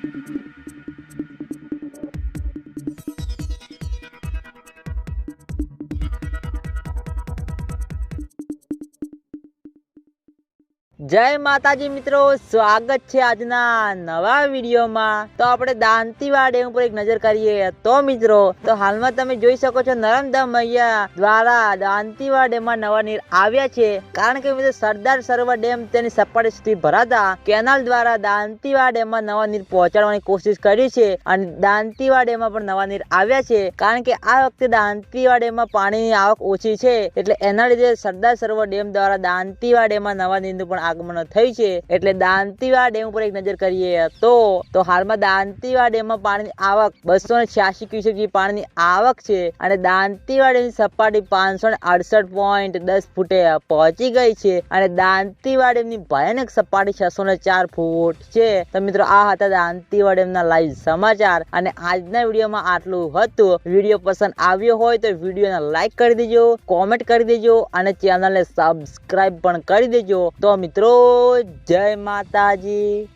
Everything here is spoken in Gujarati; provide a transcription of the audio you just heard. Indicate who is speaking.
Speaker 1: Thank you. જય માતાજી મિત્રો, સ્વાગત છે આજના નવા વિડીયોમાં. તો આપણે દાંતીવાડ એ ઉપર એક નજર કરીએ તો મિત્રો, તો હાલમાં તમે જોઈ શકો છો નર્મદા મૈયા દ્વારા દાંતીવાડ ડેમમાં નવા નીર આવ્યા છે. કારણ કે મિત્રો, સરદાર સરોવર ડેમ તેની સપાટી સુધી ભરાતા કેનાલ દ્વારા દાંતીવાડ ડેમમાં નવા નીર પહોંચાડવાની કોશિશ કરી છે અને દાંતીવાડ ડેમમાં પણ નવા નીર આવ્યા છે. કારણ કે આ વખતે દાંતીવાડ ડેમમાં પાણીની આવક ઓછી છે. એટલે એના લીધે સરદાર સરોવર ડેમ દ્વારા દાંતીવાડ ડેમમાં નવા નીરનું પણ આગમન થઈ છે એટલે દાંતીવા ડેમ ઉપર એક નજર કરીએ તો તો હાલમાં દાંતીવા ડેમમાં પાણીની આવક બસો ને છ્યાસી ક્યુસેક પાણીની આવક છે અને દાંતીવા ડેમની સપાટી પાંચસો ને અડસઠ પોઈન્ટ દસ ફૂટે પહોંચી ગઈ છે અને દાંતીવા ડેમની ભયાનક સપાટી છસો ને ચાર ફૂટ છે. તો મિત્રો, આ હતા દાંતીવા ડેમના લાઈવ સમાચાર અને આજના વિડીયોમાં આટલું હતું. વીડિયો પસંદ આવ્યો હોય તો વિડીયોને લાઈક કરી દેજો કોમેન્ટ કરી દેજો અને ચેનલને સબસ્ક્રાઇબ પણ કરી દેજો. તો મિત્રો જય માતાજી.